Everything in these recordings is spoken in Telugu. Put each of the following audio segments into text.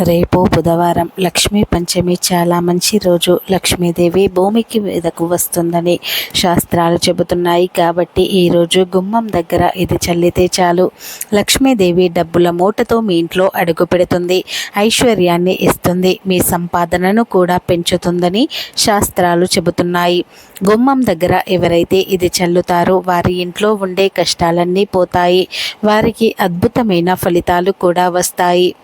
రేపు బుధవారం లక్ష్మీ పంచమి చాలా మంచి రోజు. లక్ష్మీదేవి భూమికి మీదకు వస్తుందని శాస్త్రాలు చెబుతున్నాయి కాబట్టి ఈరోజు గుమ్మం దగ్గర ఇది చల్లితే చాలు. లక్ష్మీదేవి డబ్బుల మూటతో మీ ఇంట్లో అడుగు పెడుతుంది ఐశ్వర్యాన్ని ఇస్తుంది మీ సంపాదనను కూడా పెంచుతుందని శాస్త్రాలు చెబుతున్నాయి. గుమ్మం దగ్గర ఎవరైతే ఇది చల్లుతారో వారి ఇంట్లో ఉండే కష్టాలన్నీ పోతాయి. వారికి అద్భుతమైన ఫలితాలు కూడా వస్తాయి.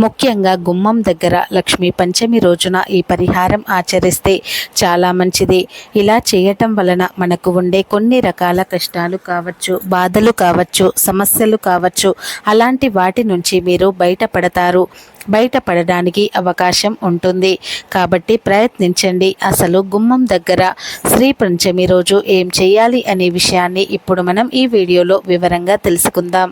ముఖ్యంగా గుమ్మం దగ్గర లక్ష్మీ పంచమి రోజున ఈ పరిహారం ఆచరిస్తే చాలా మంచిది. ఇలా చేయటం వలన మనకు ఉండే కొన్ని రకాల కష్టాలు కావచ్చు బాధలు కావచ్చు సమస్యలు కావచ్చు అలాంటి వాటి నుంచి మీరు బయటపడతారు. బయటపడడానికి అవకాశం ఉంటుంది. కాబట్టి ప్రయత్నించండి. అసలు గుమ్మం దగ్గర శ్రీ పంచమి రోజు ఏం చేయాలి అనే విషయాన్ని ఇప్పుడు మనం ఈ వీడియోలో వివరంగా తెలుసుకుందాం.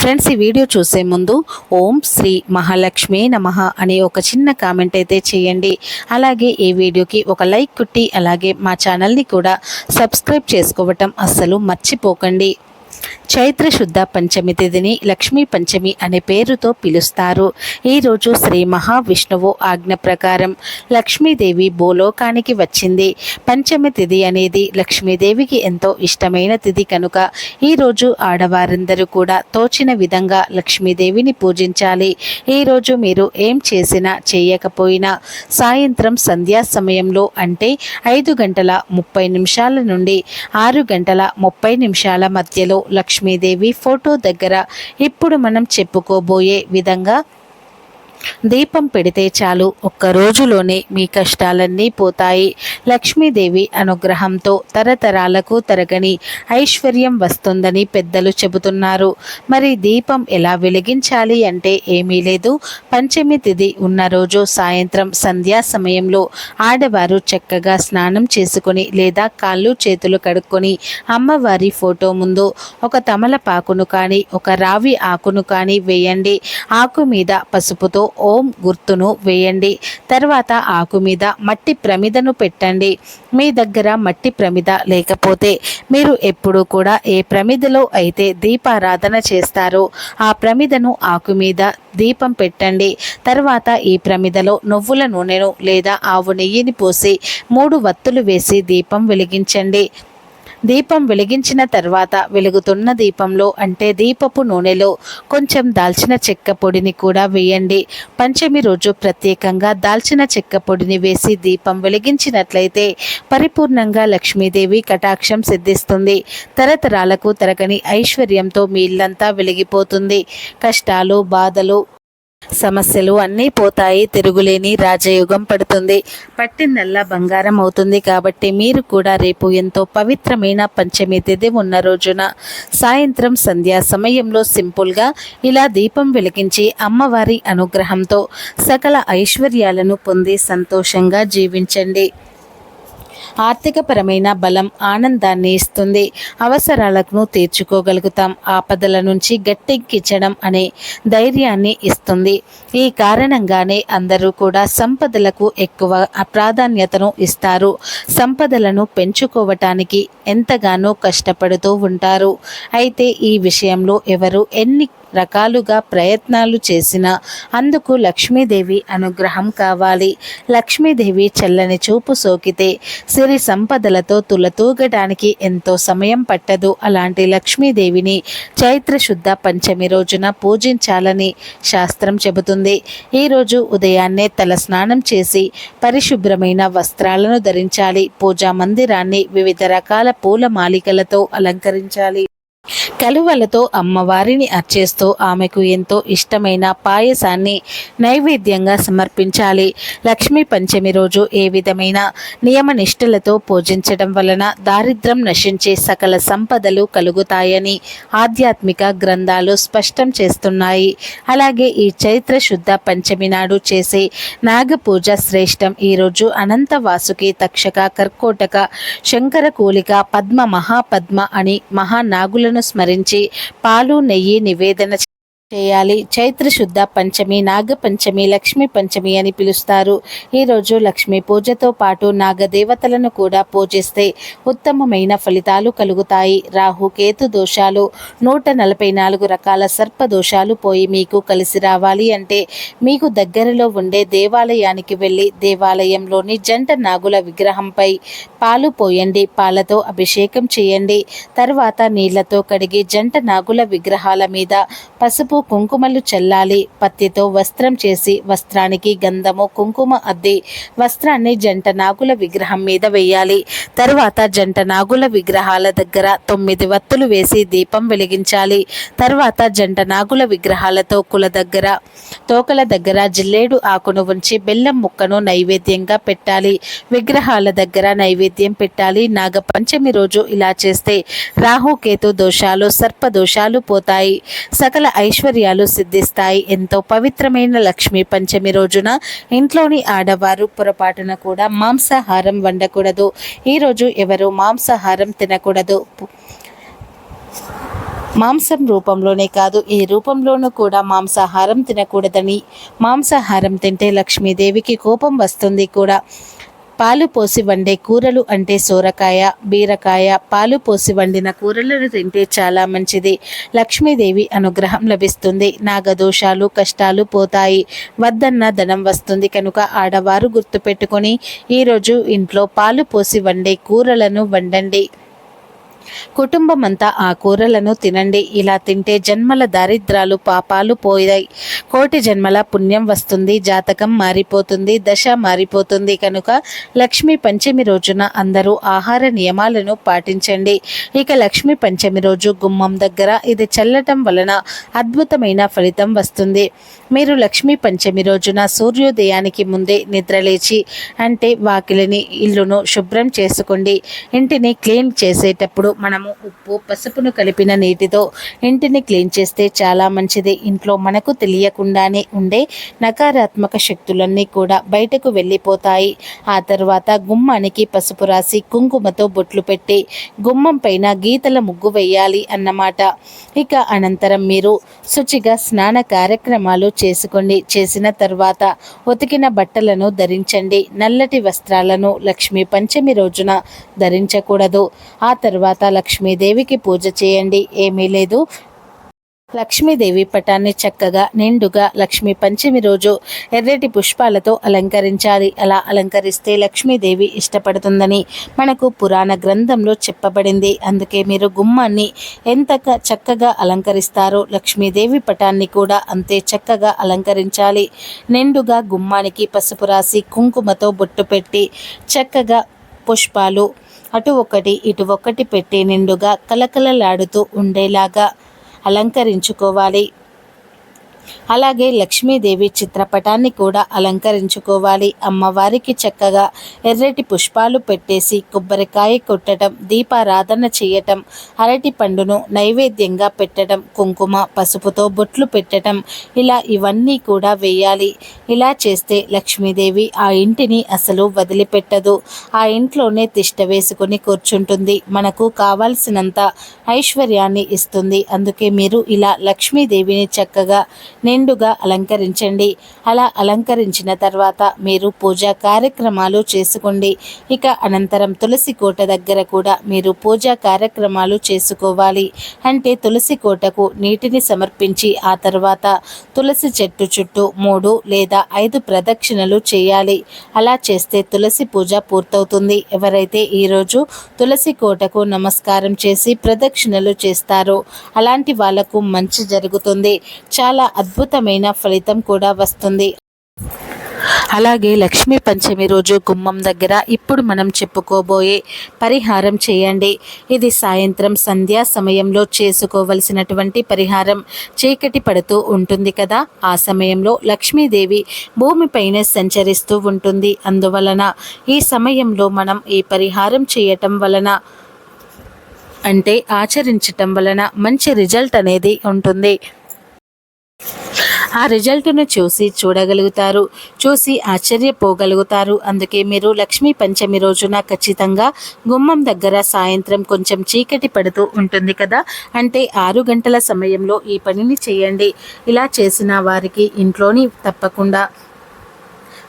ఫ్రెండ్స్ ఈ వీడియో చూసే ముందు ఓం శ్రీ మహాలక్ష్మి నమ అనే ఒక చిన్న కామెంట్ అయితే చేయండి. అలాగే ఈ వీడియోకి ఒక లైక్ కుట్టి అలాగే మా ఛానల్ని కూడా సబ్స్క్రైబ్ చేసుకోవటం అస్సలు మర్చిపోకండి. చైత్ర శుద్ధ పంచమి తిథిని లక్ష్మీ పంచమి అనే పేరుతో పిలుస్తారు. ఈరోజు శ్రీ మహావిష్ణువు ఆజ్ఞ ప్రకారం లక్ష్మీదేవి భూలోకానికి వచ్చింది. పంచమి తిథి అనేది లక్ష్మీదేవికి ఎంతో ఇష్టమైన తిథి కనుక ఈరోజు ఆడవారందరూ కూడా తోచిన విధంగా లక్ష్మీదేవిని పూజించాలి. ఈరోజు మీరు ఏం చేసినా చేయకపోయినా సాయంత్రం సంధ్యా సమయంలో అంటే ఐదు గంటల ముప్పై నిమిషాల నుండి ఆరు గంటల ముప్పై నిమిషాల మధ్యలో లక్ష్మీదేవి ఫోటో దగ్గర ఇప్పుడు మనం చెప్పుకోబోయే విధంగా దీపం పెడితే చాలు. ఒక్క రోజులోనే మీ కష్టాలన్నీ పోతాయి. లక్ష్మీదేవి అనుగ్రహంతో తరతరాలకు తరగని ఐశ్వర్యం వస్తుందని పెద్దలు చెబుతున్నారు. మరి దీపం ఎలా వెలిగించాలి అంటే ఏమీ లేదు. పంచమి తిథి ఉన్న రోజు సాయంత్రం సంధ్యా సమయంలో ఆడవారు చక్కగా స్నానం చేసుకుని లేదా కాళ్ళు చేతులు కడుక్కొని అమ్మవారి ఫోటో ముందు ఒక తమలపాకును కానీ ఒక రావి ఆకును కానీ వేయండి. ఆకు మీద పసుపుతో ఓం గుర్తును వేయండి. తర్వాత ఆకు మీద మట్టి ప్రమిదను పెట్టండి. మీ దగ్గర మట్టి ప్రమిద లేకపోతే మీరు ఎప్పుడూ కూడా ఏ ప్రమిదలో అయితే దీపారాధన చేస్తారో ఆ ప్రమిదను ఆకు మీద దీపం పెట్టండి. తర్వాత ఈ ప్రమిదలో నువ్వుల నూనెను లేదా ఆవు నెయ్యిని పోసి మూడు వత్తులు వేసి దీపం వెలిగించండి. దీపం వెలిగించిన తర్వాత వెలుగుతున్న దీపంలో అంటే దీపపు నూనెలో కొంచెం దాల్చిన చెక్క పొడిని కూడా వేయండి. పంచమి రోజు ప్రత్యేకంగా దాల్చిన చెక్క పొడిని వేసి దీపం వెలిగించినట్లయితే పరిపూర్ణంగా లక్ష్మీదేవి కటాక్షం సిద్ధిస్తుంది. తరతరాలకు తరగని ఐశ్వర్యంతో మీ ఇల్లంతా వెలిగిపోతుంది. కష్టాలు బాధలు సమస్యలు అన్నీ పోతాయి తిరుగులేని రాజయోగం పడుతుంది. పట్టిందల్లా బంగారం అవుతుంది కాబట్టి మీరు కూడా రేపు ఎంతో పవిత్రమైన పంచమి తిథి ఉన్న రోజున సాయంత్రం సంధ్యా సమయంలో సింపుల్గా ఇలా దీపం వెలిగించి అమ్మవారి అనుగ్రహంతో సకల ఐశ్వర్యాలను పొంది సంతోషంగా జీవించండి. ఆర్థికపరమైన బలం ఆనందాన్ని ఇస్తుంది. అవసరాలను తీర్చుకోగలుగుతాం. ఆపదల నుంచి గట్టెక్కించడం అనే ధైర్యాన్ని ఇస్తుంది. ఈ కారణంగానే అందరూ కూడా సంపదలకు ఎక్కువ ప్రాధాన్యతను ఇస్తారు. సంపదలను పెంచుకోవటానికి ఎంతగానో కష్టపడుతూ ఉంటారు. అయితే ఈ విషయంలో ఎవరు ఎన్ని రకాలుగా ప్రయత్నాలు చేసినా అందుకు లక్ష్మీదేవి అనుగ్రహం కావాలి. లక్ష్మీదేవి చల్లని చూపు సోకితే సిరి సంపదలతో తులతూగడానికి ఎంతో సమయం పట్టదు. అలాంటి లక్ష్మీదేవిని చైత్ర శుద్ధ పంచమి రోజున పూజించాలని శాస్త్రం చెబుతుంది. ఈరోజు ఉదయాన్నే తల స్నానం చేసి పరిశుభ్రమైన వస్త్రాలను ధరించాలి. పూజా మందిరాన్ని వివిధ రకాల పూల మాలికలతో అలంకరించాలి. కలువలతో అమ్మవారిని అర్చేస్తూ ఆమెకు ఎంతో ఇష్టమైన పాయసాన్ని నైవేద్యంగా సమర్పించాలి. లక్ష్మీ పంచమి రోజు ఏ విధమైన నియమ నిష్ఠలతో పూజించడం వలన దారిద్రం నశించే సకల సంపదలు కలుగుతాయని ఆధ్యాత్మిక గ్రంథాలు స్పష్టం చేస్తున్నాయి. అలాగే ఈ చైత్ర శుద్ధ పంచమి నాడు చేసే నాగపూజ శ్రేష్టం. ఈరోజు అనంత వాసుకి తక్షక కర్కోటక శంకర కూలిక పద్మ మహాపద్మ అని మహానాగులను స్మరించి పాలు నెయ్యి నివేదన చేయాలి. చైత్ర శుద్ధ పంచమి నాగ పంచమి లక్ష్మీ పంచమి అని పిలుస్తారు. ఈరోజు లక్ష్మీ పూజతో పాటు నాగదేవతలను కూడా పూజిస్తే ఉత్తమమైన ఫలితాలు కలుగుతాయి. రాహు కేతు దోషాలు నూట నలభై నాలుగు రకాల సర్ప దోషాలు పోయి మీకు కలిసి రావాలి అంటే మీకు దగ్గరలో ఉండే దేవాలయానికి వెళ్ళి దేవాలయంలోని జంట నాగుల విగ్రహంపై పాలు పోయండి పాలతో అభిషేకం చేయండి. తర్వాత నీళ్ళతో కడిగి జంట నాగుల విగ్రహాల మీద పసుపు కుంకుమలు చల్లాలి. పత్తితో వస్త్రం చేసి వస్త్రానికి గంధము కుంకుమ అద్ది. వస్త్రాన్ని జంట నాగుల విగ్రహం మీద వేయాలి. తరువాత జంట నాగుల విగ్రహాల దగ్గర తొమ్మిది వత్తులు వేసి దీపం వెలిగించాలి. తర్వాత జంట నాగుల విగ్రహాలతో కుల దగ్గర తోకల దగ్గర జిల్లేడు ఆకును ఉంచి బెల్లం ముక్కను నైవేద్యంగా పెట్టాలి. విగ్రహాల దగ్గర నైవేద్యం పెట్టాలి. నాగపంచమి రోజు ఇలా చేస్తే రాహుకేతు దోషాలు సర్ప దోషాలు పోతాయి. సకల ఐశ్వర్య ఐశ్వర్యాలు సిద్ధిస్తాయి. ఎంతో పవిత్రమైన లక్ష్మీ పంచమి రోజున ఇంట్లోని ఆడవారు పొరపాటున కూడా మాంసాహారం వండకూడదు. ఈరోజు ఎవరు మాంసాహారం తినకూడదు? మాంసం రూపంలోనే కాదు ఈ రూపంలోనూ కూడా మాంసాహారం తినకూడదని. మాంసాహారం తింటే లక్ష్మీదేవికి కోపం వస్తుంది కూడా. పాలు పోసి వండే కూరలు అంటే సోరకాయ బీరకాయ. పాలు పోసి వండిన కూరలను తింటే చాలా మంచిది. లక్ష్మీదేవి అనుగ్రహం లభిస్తుంది. నాగదోషాలు కష్టాలు పోతాయి. వద్దన్న ధనం వస్తుంది కనుక ఆడవారు గుర్తుపెట్టుకొని ఈరోజు ఇంట్లో పాలు పోసి వండే కూరలను వండండి. కుటుంబం అంతా ఆ కూరలను తినండి. ఇలా తింటే జన్మల దారిద్రాలు పాపాలు పోయాయి. కోటి జన్మల పుణ్యం వస్తుంది జాతకం మారిపోతుంది దశ మారిపోతుంది. కనుక లక్ష్మీ పంచమి రోజున అందరూ ఆహార నియమాలను పాటించండి. ఇక లక్ష్మీ పంచమి రోజు గుమ్మం దగ్గర ఇది చల్లటం వలన అద్భుతమైన ఫలితం వస్తుంది. మీరు లక్ష్మీ పంచమి రోజున సూర్యోదయానికి ముందే నిద్రలేచి అంటే వాకిలిని ఇల్లును శుభ్రం చేసుకోండి. ఇంటిని క్లీన్ చేసేటప్పుడు మనము ఉప్పు పసుపును కలిపిన నీటితో ఇంటిని క్లీన్ చేస్తే చాలా మంచిది. ఇంట్లో మనకు తెలియకుండానే ఉండే నకారాత్మక శక్తులన్నీ కూడా బయటకు వెళ్ళిపోతాయి. ఆ తర్వాత గుమ్మానికి పసుపు రాసి కుంకుమతో బొట్లు పెట్టి గుమ్మం పైన గీతల ముగ్గు వేయాలి అన్నమాట. ఇక అనంతరం మీరు శుచిగా స్నాన కార్యక్రమాలు చేసుకోండి. చేసిన తర్వాత ఉతికిన బట్టలను ధరించండి. నల్లటి వస్త్రాలను లక్ష్మీ పంచమి రోజున ధరించకూడదు. ఆ తర్వాత లక్ష్మీదేవికి పూజ చేయండి. ఏమీ లేదు. లక్ష్మీదేవి పటాన్ని చక్కగా నిండుగా లక్ష్మీ పంచమి రోజు ఎర్రటి పుష్పాలతో అలంకరించాలి. అలా అలంకరిస్తే లక్ష్మీదేవి ఇష్టపడుతుందని మనకు పురాణ గ్రంథంలో చెప్పబడింది. అందుకే మీరు గుమ్మాన్ని ఎంత చక్కగా అలంకరిస్తారో లక్ష్మీదేవి పటాన్ని కూడా అంతే చక్కగా అలంకరించాలి. నిండుగా గుమ్మానికి పసుపు రాసి కుంకుమతో బొట్టు పెట్టి చక్కగా పుష్పాలు అటు ఒకటి ఇటు ఒకటి పెట్టి నిండుగా కలకలలాడుతూ ఉండేలాగా అలంకరించుకోవాలి. అలాగే లక్ష్మీదేవి చిత్రపటాన్ని కూడా అలంకరించుకోవాలి. అమ్మవారికి చక్కగా ఎర్రటి పుష్పాలు పెట్టేసి కొబ్బరికాయ కొట్టడం దీపారాధన చేయటం అరటి పండును నైవేద్యంగా పెట్టడం కుంకుమ పసుపుతో బొట్లు పెట్టడం ఇలా ఇవన్నీ కూడా వేయాలి. ఇలా చేస్తే లక్ష్మీదేవి ఆ ఇంటిని అసలు వదిలిపెట్టదు. ఆ ఇంట్లోనే తిష్ట వేసుకుని కూర్చుంటుంది. మనకు కావాల్సినంత ఐశ్వర్యాన్ని ఇస్తుంది. అందుకే మీరు ఇలా లక్ష్మీదేవిని చక్కగా నిండుగా అలంకరించండి. అలా అలంకరించిన తర్వాత మీరు పూజా కార్యక్రమాలు చేసుకోండి. ఇక అనంతరం తులసి కోట దగ్గర కూడా మీరు పూజా కార్యక్రమాలు చేసుకోవాలి. అంటే తులసి కోటకు నీటిని సమర్పించి ఆ తర్వాత తులసి చెట్టు చుట్టూ మూడు లేదా ఐదు ప్రదక్షిణలు చేయాలి. అలా చేస్తే తులసి పూజ పూర్తవుతుంది. ఎవరైతే ఈరోజు తులసి కోటకు నమస్కారం చేసి ప్రదక్షిణలు చేస్తారో అలాంటి వాళ్ళకు మంచి జరుగుతుంది. చాలా అద్భుతమైన ఫలితం కూడా వస్తుంది. అలాగే లక్ష్మీ పంచమి రోజు గుమ్మం దగ్గర ఇప్పుడు మనం చెప్పుకోబోయే పరిహారం చేయండి. ఇది సాయంత్రం సంధ్యా సమయంలో చేసుకోవలసినటువంటి పరిహారం. చీకటి పడుతూ ఉంటుంది కదా ఆ సమయంలో లక్ష్మీదేవి భూమిపైన సంచరిస్తూ ఉంటుంది. అందువలన ఈ సమయంలో మనం ఈ పరిహారం చేయటం వలన అంటే ఆచరించటం వలన మంచి రిజల్ట్ అనేది ఉంటుంది. ఆ రిజల్ట్ను చూసి చూడగలుగుతారు. చూసి ఆశ్చర్యపోగలుగుతారు. అందుకే మీరు లక్ష్మీ పంచమి రోజున ఖచ్చితంగా గుమ్మం దగ్గర సాయంత్రం కొంచెం చీకటి పడుతూ ఉంటుంది కదా? అంటే ఆరు గంటల సమయంలో ఈ పనిని చేయండి. ఇలా చేసిన వారికి ఇంట్లోని తప్పకుండా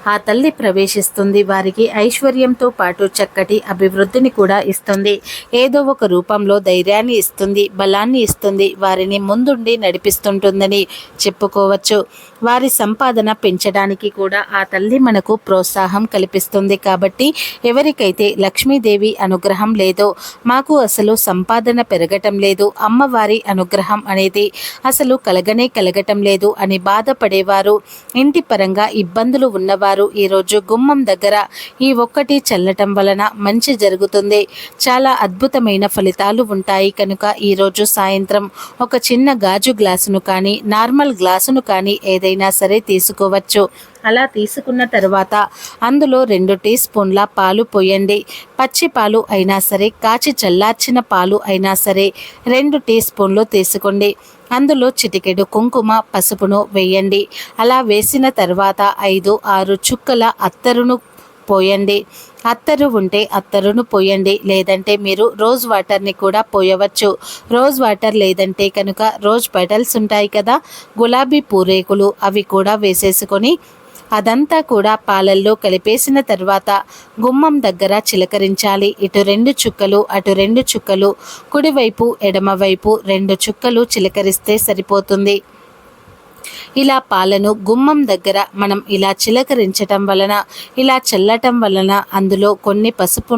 ఆ తల్లి ప్రవేశిస్తుంది. వారికి ఐశ్వర్యంతో పాటు చక్కటి అభివృద్ధిని కూడా ఇస్తుంది. ఏదో ఒక రూపంలో ధైర్యాన్ని ఇస్తుంది బలాన్ని ఇస్తుంది. వారిని ముందుండి నడిపిస్తుంటుందని చెప్పుకోవచ్చు. వారి సంపాదన పెంచడానికి కూడా ఆ తల్లి మనకు ప్రోత్సాహం కల్పిస్తుంది. కాబట్టి ఎవరికైతే లక్ష్మీదేవి అనుగ్రహం లేదో మాకు అసలు సంపాదన పెరగటం లేదు. అమ్మవారి అనుగ్రహం అనేది అసలు కలగనే కలగటం లేదు అని బాధపడేవారు. ఇంటి పరంగా ఇబ్బందులు ఉన్నవారు ఈరోజు గుమ్మం దగ్గర ఈ ఒక్కటి చల్లటం వలన మంచి జరుగుతుంది. చాలా అద్భుతమైన ఫలితాలు ఉంటాయి. కనుక ఈరోజు సాయంత్రం ఒక చిన్న గాజు గ్లాసును కానీ నార్మల్ గ్లాసును కానీ ఏదైనా సరే తీసుకోవచ్చు. అలా తీసుకున్న తర్వాత అందులో రెండు టీ స్పూన్ల పాలు పోయండి. పచ్చి పాలు అయినా సరే కాచి చల్లార్చిన పాలు అయినా సరే రెండు టీ స్పూన్లు తీసుకోండి. అందులో చిటికెడు కుంకుమ పసుపును వేయండి. అలా వేసిన తర్వాత ఐదు ఆరు చుక్కల అత్తరును పోయండి. అత్తరు ఉంటే అత్తరును పోయండి. లేదంటే మీరు రోజ్ వాటర్ని కూడా పోయవచ్చు. రోజ్ వాటర్ లేదంటే కనుక రోజ్ పెటల్స్ ఉంటాయి కదా గులాబీ పూరేకులు అవి కూడా వేసేసుకొని అదంతా కూడా పాలల్లో కలిపేసిన తర్వాత గుమ్మం దగ్గర చిలకరించాలి. ఇటు రెండు చుక్కలు అటు రెండు చుక్కలు. కుడివైపు ఎడమవైపు రెండు చుక్కలు చిలకరిస్తే సరిపోతుంది. ఇలా పాలను గుమ్మం దగ్గర మనం ఇలా చిలకరించటం వలన ఇలా చల్లటం వలన అందులో కొన్ని పసుపు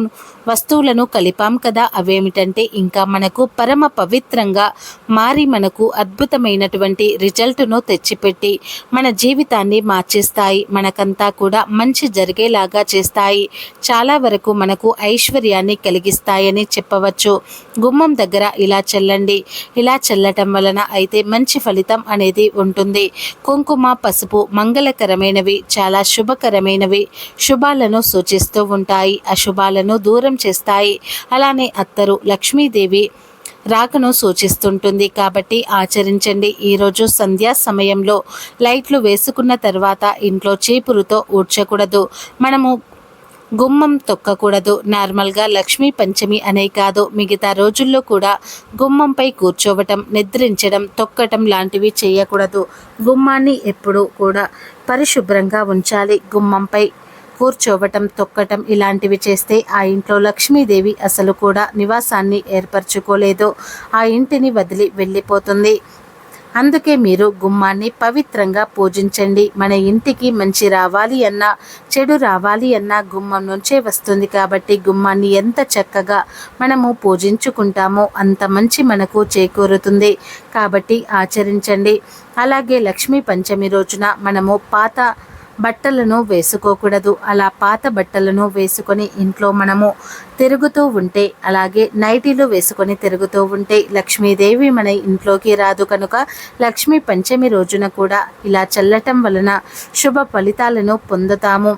వస్తువులను కలిపాం కదా. అవేమిటంటే ఇంకా మనకు పరమ పవిత్రంగా మారి మనకు అద్భుతమైనటువంటి రిజల్ట్ను తెచ్చిపెట్టి మన జీవితాన్ని మార్చేస్తాయి. మనకంతా కూడా మంచి జరిగేలాగా చేస్తాయి. చాలా వరకు మనకు ఐశ్వర్యాన్ని కలిగిస్తాయని చెప్పవచ్చు. గుమ్మం దగ్గర ఇలా చల్లండి. ఇలా చల్లటం వలన అయితే మంచి ఫలితం అనేది ఉంటుంది. ఉంటుంది కుంకుమ పసుపు మంగళకరమైనవి చాలా శుభకరమైనవి. శుభాలను సూచిస్తూ ఉంటాయి. అశుభాలను దూరం చేస్తాయి. అలానే అత్తరు లక్ష్మీదేవి రాకను సూచిస్తుంటుంది. కాబట్టి ఆచరించండి. ఈరోజు సంధ్యా సమయంలో లైట్లు వేసుకున్న తర్వాత ఇంట్లో చీపురుతో ఊడ్చకూడదు. మనము గుమ్మం తొక్కకూడదు. నార్మల్గా లక్ష్మీ పంచమి అనే కాదు. మిగతా రోజుల్లో కూడా గుమ్మంపై కూర్చోవటం నిద్రించడం తొక్కటం లాంటివి చేయకూడదు. గుమ్మాన్ని ఎప్పుడూ కూడా పరిశుభ్రంగా ఉంచాలి. గుమ్మంపై కూర్చోవటం తొక్కటం ఇలాంటివి చేస్తే ఆ ఇంట్లో లక్ష్మీదేవి అసలు కూడా నివాసాన్ని ఏర్పరచుకోలేదు. ఆ ఇంటిని వదిలి వెళ్ళిపోతుంది. అందుకే మీరు గుమ్మాన్ని పవిత్రంగా పూజించండి. మన ఇంటికి మంచి రావాలి అన్నా చెడు రావాలి అన్నా గుమ్మం నుంచే వస్తుంది కాబట్టి గుమ్మాన్ని ఎంత చక్కగా మనము పూజించుకుంటామో అంత మంచి మనకు చేకూరుతుంది. కాబట్టి ఆచరించండి. అలాగే లక్ష్మీ పంచమి రోజున మనము పాత బట్టలను వేసుకోకూడదు. అలా పాత బట్టలను వేసుకొని ఇంట్లో మనము తిరుగుతూ ఉంటే అలాగే నైటీలు వేసుకొని తిరుగుతూ ఉంటే లక్ష్మీదేవి మన ఇంట్లోకి రాదు కనుక లక్ష్మీ పంచమి రోజున కూడా ఇలా చల్లటం వలన శుభ ఫలితాలను పొందుతాము.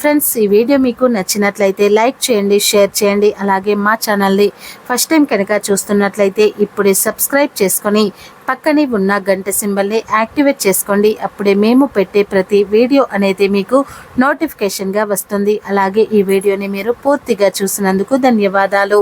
ఫ్రెండ్స్ ఈ వీడియో మీకు నచ్చినట్లయితే లైక్ చేయండి షేర్ చేయండి అలాగే మా ఛానల్ని ఫస్ట్ టైం కనుక చూస్తున్నట్లయితే ఇప్పుడే సబ్స్క్రైబ్ చేసుకొని పక్కనే ఉన్న గంట సింబల్ని యాక్టివేట్ చేసుకోండి. అప్పుడే మేము పెట్టే ప్రతి వీడియో అనేది మీకు నోటిఫికేషన్గా వస్తుంది. అలాగే ఈ వీడియోని మీరు పూర్తిగా చూసినందుకు ధన్యవాదాలు.